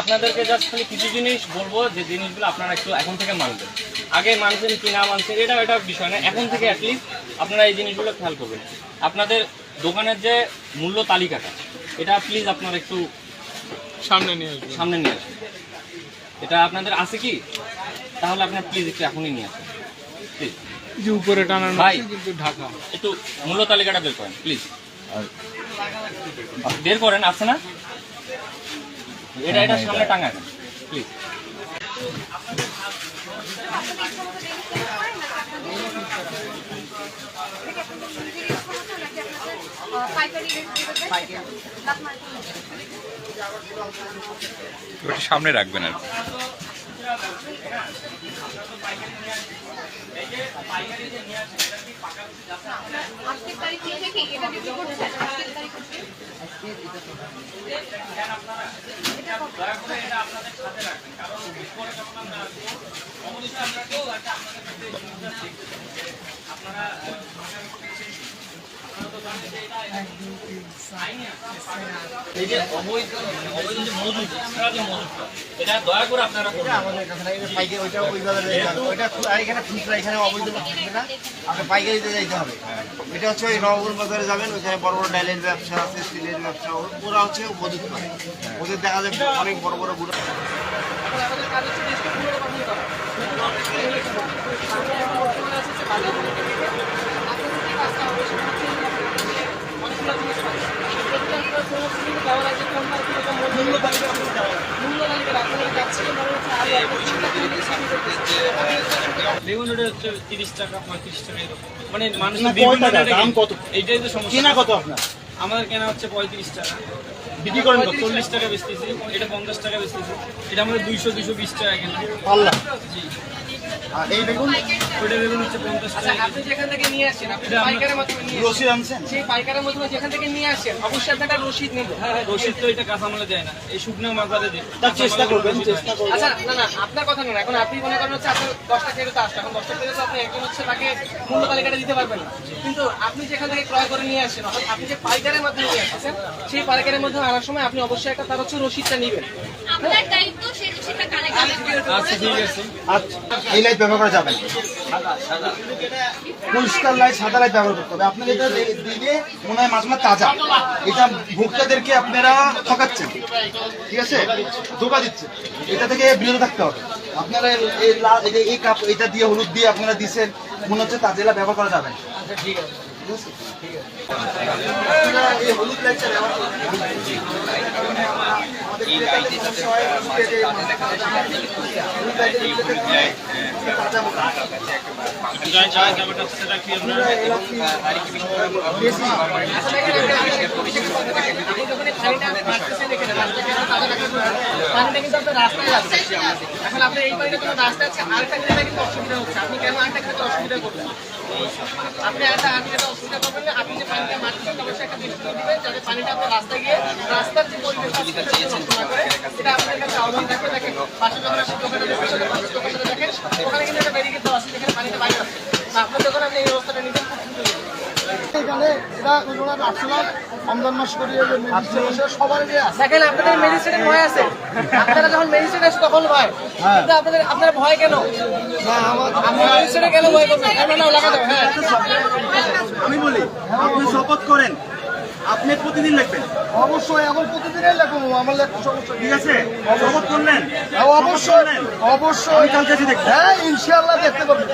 আপনাদেরকে জাস্ট খালি কিছু জিনিস বলব যে জিনিসগুলো আপনারা একটু এখন থেকে মানবেন। আগে মানছেন কি না মানছেন এটা এটা বিষয় না। এখন থেকে অ্যাটলিস্ট আপনারা এই জিনিসগুলো খেয়াল করবেন। আপনাদের দোকানের যে মূল্য তালিকাটা এটা প্লিজ আপনারা একটু সামনে নিয়ে আসবেন। সামনে নিয়ে আসবেন। এটা আপনাদের আছে কি? তাহলে আপনার প্লিজ একটু এখনই নিয়ে আসুন। প্লিজ যে উপরে টানানো ভাই। কিন্তু ঢাকা। একটু মূল্য তালিকাটা বের করেন প্লিজ বের করেন আছে না? এটা এটা সামনে টাঙান প্লিজ ওটা সামনে রাখবেন আর কি। আজকের তারিখ থেকে করে এটা বিক্রি করছেন আজকের তারিখ হচ্ছে পাইকারি, ওইটা এখানে না। যাইতে হবে। এটা হচ্ছে ওই নবগঞ্জ বাজারে যাবেন ওইখানে বড় বড় ডাইলের ব্যবসা আছে স্টিলের ব্যবসা ওরা হচ্ছে মজুদ ওদের দেখা যায় অনেক বড় বড় গুড়া বেগুন ওটা হচ্ছে তিরিশ টাকা পঁয়ত্রিশ টাকা এরকম। মানে মানুষ দাম কত? এইটাই তো সমস্যা। কেনা কত আপনার? আমাদের কেনা হচ্ছে পঁয়ত্রিশ টাকা। বিক্রি করেন চল্লিশ টাকা বেচতেছি এটা পঞ্চাশ টাকা বেচতেছি। এটা আমাদের দুইশো দুইশো বিশ টাকা কেনা। পাল্লা জি। আর এই বেগুন ওটা বেগুন হচ্ছে পঞ্চাশ আচ্ছা আপনি যেখান থেকে নিয়ে আসছেন আপনি পাইকারের মাধ্যমে নিয়ে রসিদ আনছেন। সেই পাইকারের মাধ্যমে যেখান থেকে নিয়ে আসছেন অবশ্যই আপনি একটা রসিদ নেবেন হ্যাঁ হ্যাঁ রসিদ তো এটা কাঁচামালে দেয় না। এই শুকনো মাজারে দেয়। তার চেষ্টা করবেন চেষ্টা করবেন। আচ্ছা না না আপনার কথা নয়। এখন আপনি মনে করেন হচ্ছে আপনার দশটা ফেরত আসছে এখন দশটা ফেরত আপনি একজন হচ্ছে তাকে মূল্য তালিকাটা দিতে পারবেন না। কিন্তু আপনি যেখান থেকে ক্রয় করে নিয়ে আসছেন অর্থাৎ আপনি যে পাইকারের মাধ্যমে নিয়ে আসছেন সেই পাইকারের মাধ্যমে আনার সময় আপনি অবশ্যই একটা তার হচ্ছে রসিদটা নেবেন। আপনার দায়িত্ব সেই সেটা কালেক্ট আচ্ছা ঠিক আছে। আচ্ছা এই ব্যবহার করা যাবে পরিষ্কার লাইট, সাদা লাইট ব্যবহার করতে হবে। আপনার এটা দিলে মনে হয় মাছ তাজা। এটা ভোক্তাদেরকে আপনারা ঠকাচ্ছেন। ঠিক আছে? ধোকা দিচ্ছে এটা থেকে বিরত থাকতে হবে। আপনারা এই- কাপ, এটা দিয়ে, হলুদ দিয়ে আপনারা দিচ্ছেন মনে হচ্ছে তাজেলা ব্যবহার করা যাবে না। আচ্ছা ঠিক আছে? এই হলুদ লাইটটা ব্যবহার এখানে একটা- এই আপনার এই পানিটা কোনো রাস্তায় আছে, আরেকটা কিন্তু অসুবিধা হচ্ছে। আপনি কেন আরেকটা খেতে অসুবিধা করবেন? আপনি আরেকটা অসুবিধা করবেন না, আপনি যে পানিটা মারতেছেন, অবশ্যই একটা দৃষ্টি দিবেন, যাতে পানিটা আপনার রাস্তায় গিয়ে রাস্তার যে পরিবেশ আছে, সেটা নষ্ট না করে। এটা আপনার কাছে আহ্বান থাকবে, দেখেন, পাশে যখন আপনি দোকানে দেখেন, ওখানে কিন্তু একটা ব্যারিকেড দেওয়া আছে, যেখানে পানিটা বাইরে আসছে। আপনার যখন আপনি এই ব্যবস্থাটা নিতেন, খুব সুন্দর হতো। এখানে এরা ওনারা আসলাম রমজান মাস করিয়ে সবার যে দেখেন আপনাদের ম্যাজিস্ট্রেটের ভয় আছে আপনারা যখন ম্যাজিস্ট্রেট আসে তখন ভয় কিন্তু আপনাদের আপনার ভয় কেন কেন ভয় করবেন লাগাতে হ্যাঁ। আমি বলি আপনি শপথ করেন। আপনি প্রতিদিন লিখবেন? অবশ্যই এখন প্রতিদিনই লেখো আমার লেখা সমস্যা ঠিক আছে অবশ্যই অবশ্যই। কালকে দেখবেন হ্যাঁ ইনশাআল্লাহ দেখতে পাবেন